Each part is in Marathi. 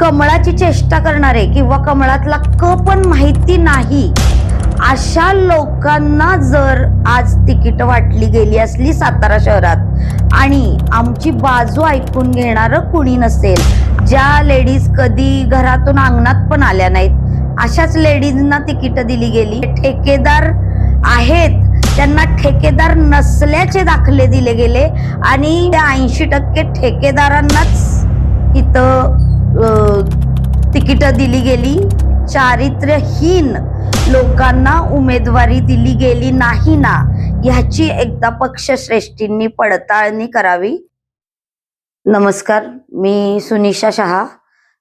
कमळाची चेष्टा करणारे किंवा कमळातला क पण माहिती नाही अशा लोकांना जर आज तिकीट वाटली गेली असली सातारा शहरात आणि आमची बाजू ऐकून घेणार कुणी नसेल ज्या लेडीज कधी घरातून अंगणात पण आल्या नाहीत अशाच लेडीजना तिकीट दिली गेली. ठेकेदार आहेत त्यांना ठेकेदार नसल्याचे दाखले दिले गेले आणि त्या ऐंशी टक्के ठेकेदारांनाच इथं तिकीट दिली गेली. चारित्र्यहीन लोकांना उमेदवारी दिली गेली नाही ना ह्याची एकदा पक्षश्रेष्ठींनी पडताळणी करावी. नमस्कार मी सुनिशा शहा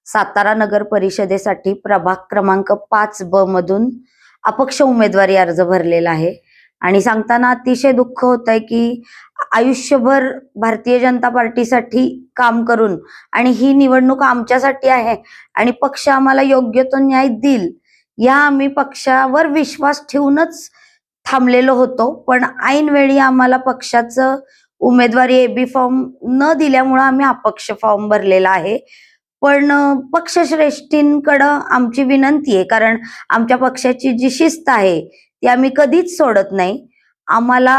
सातारा नगर परिषदेसाठी प्रभाग क्रमांक पाच ब मधून अपक्ष उमेदवारी अर्ज भरलेला आहे. आणि सांगताना अतिशय दुःख होत आहे की आयुष्यभर भारतीय जनता पार्टीसाठी काम करून आणि ही निवडणूक आमच्यासाठी आहे आणि पक्ष आम्हाला योग्य तो न्याय देईल या आम्ही पक्षावर विश्वास ठेवूनच थांबलेलो होतो. पण ऐन वेळी आम्हाला पक्षाचं उमेदवारी एबी फॉर्म न दिल्यामुळं आम्ही अपक्ष फॉर्म भरलेला आहे. पण पक्षश्रेष्ठींकडं आमची विनंती आहे कारण आमच्या पक्षाची जी शिस्त आहे ती आम्ही कधीच सोडत नाही. आम्हाला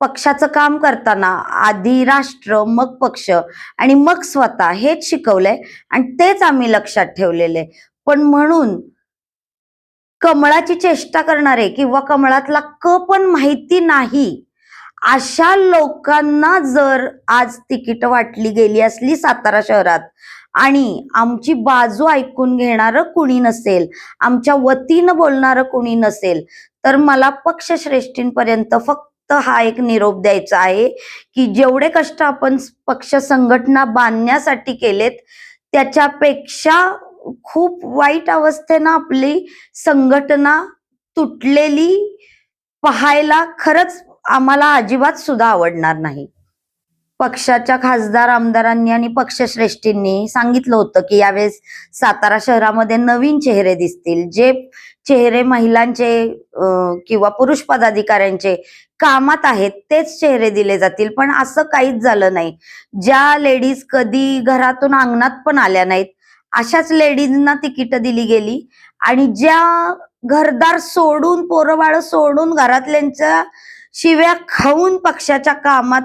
पक्षाचं काम करताना आधी राष्ट्र मग पक्ष आणि मग स्वतः हेच शिकवलंय आणि तेच आम्ही लक्षात ठेवलेले पण म्हणून कमळाची चेष्टा करणारे किंवा कमळातला क पण माहिती नाही अशा लोकांना जर आज तिकीट वाटली गेली असली सातारा शहरात आणि आमची बाजू ऐकून घेणार कुणी नसेल आमच्या वतीनं बोलणारं कुणी नसेल तर मला पक्षश्रेष्ठींपर्यंत फक्त हा एक निरोप द्यायचा आहे की जेवढे कष्ट आपण पक्ष संघटना बांधण्यासाठी केलेत त्याच्यापेक्षा खूप वाईट अवस्थेनं आपली संघटना तुटलेली पाहायला खरंच आम्हाला अजिबात सुद्धा आवडणार नाही. पक्षाच्या खासदार आमदारांनी आणि पक्षश्रेष्ठींनी सांगितलं होतं की यावेळेस सातारा शहरामध्ये नवीन चेहरे दिसतील. जे चेहरे महिलांचे किंवा पुरुष पदाधिकाऱ्यांचे कामात आहेत तेच चेहरे दिले जातील. पण असं काहीच झालं नाही. ज्या लेडीज कधी घरातून अंगणात पण आल्या नाहीत अशाच लेडीजना तिकीट दिली गेली. आणि ज्या घरदार सोडून पोरबाळ सोडून घरातल्यांच्या शिव्या खाऊन पक्षाच्या कामात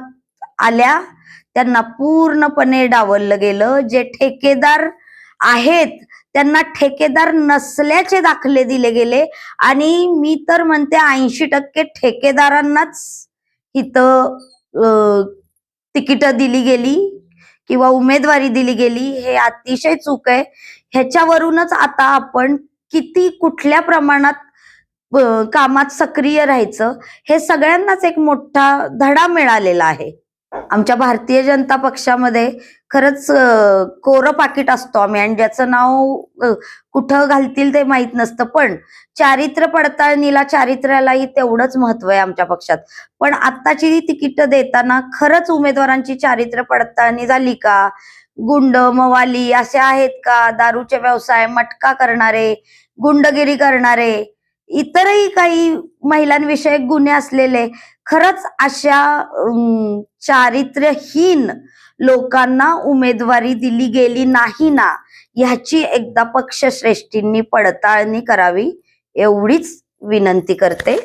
आल्या त्यांना पूर्णपणे डावललं गेलं. जे ठेकेदार आहेत त्यांना ठेकेदार नसल्याचे दाखले दिले गेले. आणि मी तर म्हणते ऐंशी टक्के ठेकेदारांनाच इथं तिकीट दिली गेली किंवा उमेदवारी दिली गेली. हे अतिशय चूक आहे. ह्याच्यावरूनच आता आपण किती कुठल्या प्रमाणात कामात सक्रिय राहायचं हे सगळ्यांनाच एक मोठा धडा मिळालेला आहे. आमच्या भारतीय जनता पक्षामध्ये खरंच कोरं पाकिट असतो आम्ही. आणि ज्याचं नाव कुठं घालतील ते माहीत नसतं. पण चारित्र्य पडताळणीला चारित्र्यालाही तेवढंच महत्त्व आहे आमच्या पक्षात. पण आत्ताची तिकीट देताना खरंच उमेदवारांची चारित्र्य पडताळणी झाली का? गुंड मवाली असे आहेत का? दारूचे व्यवसाय मटका करणारे गुंडगिरी करणारे इतरही काही महिलांविषयक गुन्हे असलेले खरंच अशा चारित्र्यहीन लोकांना उमेदवारी दिली गेली नाही ना ह्याची एकदा पक्षश्रेष्ठींनी पडताळणी करावी एवढीच विनंती करते.